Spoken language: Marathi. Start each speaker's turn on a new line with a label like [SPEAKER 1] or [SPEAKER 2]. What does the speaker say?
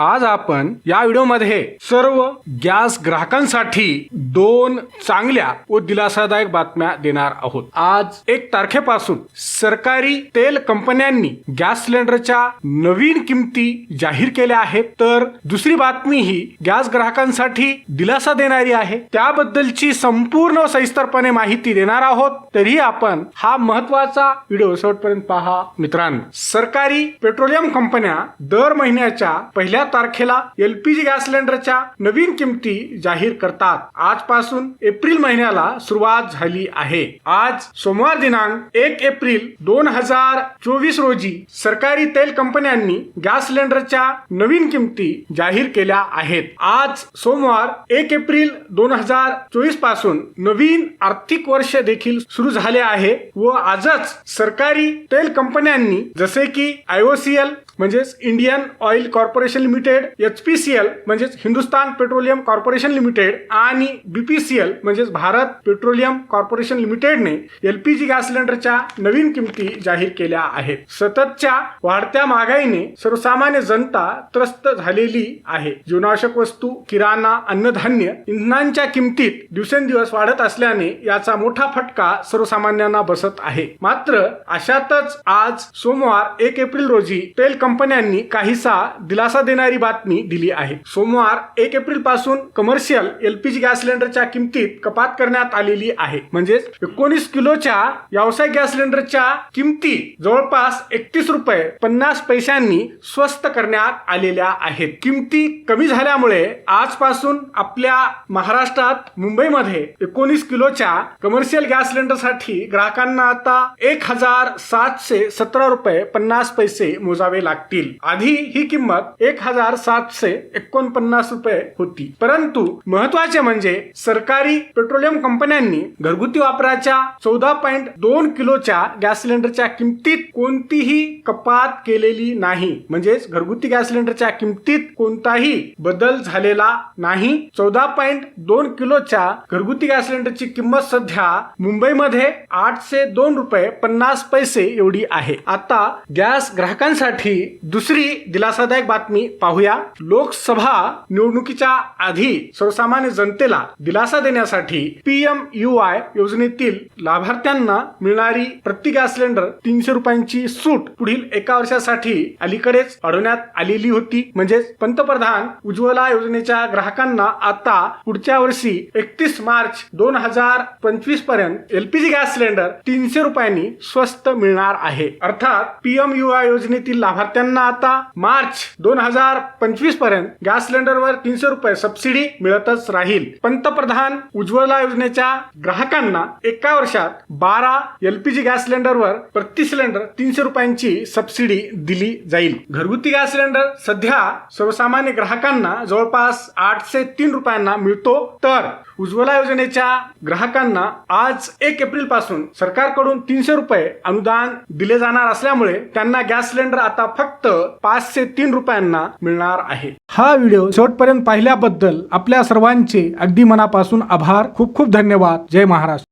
[SPEAKER 1] आज आपण या व्हिडिओमध्ये सर्व गॅस ग्राहकांसाठी दोन चांगल्या व दिलासादायक बातम्या देणार आहोत. आज एक तारखेपासून सरकारी तेल कंपन्यांनी गॅस सिलेंडरच्या नवीन किमती जाहीर केल्या आहेत. तर दुसरी बातमी ही गॅस ग्राहकांसाठी दिलासा देणारी आहे. त्याबद्दलची संपूर्ण सविस्तरपणे माहिती देणार आहोत. तरीही आपण हा महत्त्वाचा व्हिडिओ शेवटपर्यंत पहा. मित्रांनो सरकारी पेट्रोलियम कंपन्या दर महिन्याच्या पहिल्या तारखेला एलपीजी गॅस सिलेंडरच्या नवीन किमती जाहीर करतात. आजपासून एप्रिल महिन्याला सुरुवात झाली आहे. आज सोमवार दिनांक एक एप्रिल दोन हजार चोवीस रोजी सरकारी तेल कंपन्यांनी गॅस सिलेंडरच्या नवीन किमती जाहीर केल्या आहेत. आज सोमवार एक एप्रिल दोन हजार चोवीसपासून नवीन आर्थिक वर्ष देखील सुरू झाले आहे व आजच सरकारी तेल कंपन्यांनी जसे की आयओसीएल म्हणजेच Indian oil corporation limited H P C L म्हणजेच हिंदुस्तान पेट्रोलियम कॉर्पोरेशन लिमिटेड आणि बीपीसीएल म्हणजेच भारत पेट्रोलियम कॉर्पोरेशन लिमिटेडने एलपीजी गॅस सिलेंडरच्या नवीन किमती जाहीर केल्या आहेत. सततच्या वाढत्या महागाईने सर्वसामान्य जनता त्रस्त झालेली आहे. जीवनावश्यक वस्तू किराणा अन्नधान्य इंधनांच्या किमतीत दिवसेंदिवस वाढत असल्याने याचा मोठा फटका सर्वसामान्यांना बसत आहे. मात्र अशातच आज सोमवार एक एप्रिल रोजी तेल कंपन्यांनी काहीसा दिलासा देणारी बातमी दिली आहे. सोमवार एक एप्रिलपासून कमर्शियल एलपीजी गॅस सिलेंडरच्या किमतीत कपात करण्यात आलेली आहे. म्हणजेच एकोणीस किलोच्या व्यावसायिक गॅस सिलेंडरच्या किमती जवळपास एकतीस रुपये पन्नास पैशांनी स्वस्त करण्यात आलेल्या आहेत. किमती कमी झाल्यामुळे आजपासून आपल्या महाराष्ट्रात मुंबईमध्ये एकोणीस किलोच्या कमर्शियल गॅस सिलेंडरसाठी ग्राहकांना आता एक हजार सातशे सतरा रुपये पन्नास पैसे मोजावे लागतील. आधी ही किंमत एक हजार सातशे एकोणपन्नास रुपये होती. परंतु महत्त्वाचे म्हणजे सरकारी पेट्रोलियम कंपन्यांनी घरगुती वापराच्या चौदा पॉईंट दोन किलोच्या गॅस सिलेंडरच्या किमतीत कोणतीही कपात केलेली नाही. म्हणजेच घरगुती गॅस सिलेंडरच्या किमतीत कोणताही बदल झालेला नाही. चौदा पॉईंट दोन किलोच्या घरगुती गॅस सिलेंडरची किंमत सध्या मुंबईमध्ये आठशे दोन रुपये पन्नास पैसे एवढी आहे. आता गॅस ग्राहकांसाठी दुसरी दिलासादायक बातमी पाहूया. लोकसभा निवडणुकीच्या आधी सर्वसामान्य जनतेला दिलासा देण्यासाठी पीएम यू आय योजनेतील लाभार्थ्यांना मिळणारी प्रति गॅस सिलेंडर तीनशे रुपयांची सूट पुढील एका वर्षासाठी अलीकडेच वाढवण्यात आलेली होती. म्हणजेच पंतप्रधान उज्ज्वला योजनेच्या ग्राहकांना आता पुढच्या वर्षी एकतीस मार्च दोन हजार पंचवीसपर्यंत एलपीजी गॅस सिलेंडर तीनशे रुपयांनी स्वस्त मिळणार आहे. अर्थात पीएम यू आय योजनेतील त्यांना आता मार्च दोन हजार पंचवीसपर्यंत गॅस सिलेंडरवर तीनशे रुपये सबसिडी मिळतच राहील. पंतप्रधान उज्ज्वला योजनेच्या ग्राहकांना एका वर्षात बारा एलपीजी गॅस सिलेंडरवर प्रति सिलेंडर तीनशे रुपयांची सबसिडी दिली जाईल. घरगुती गॅस सिलेंडर सध्या सर्वसामान्य ग्राहकांना जवळपास आठशे तीन रुपयांना मिळतो. तर उज्ज्वला योजनेच्या ग्राहकांना आज एक एप्रिलपासून सरकारकडून तीनशे रुपये अनुदान दिले जाणार असल्यामुळे त्यांना गॅस सिलेंडर आता फक्त पाचशे तीन रुपयांना मिळणार आहे. हा व्हिडिओ शेवटपर्यंत पाहिल्याबद्दल आपल्या सर्वांचे अगदी मनापासून आभार. खूप खूप धन्यवाद. जय महाराष्ट्र.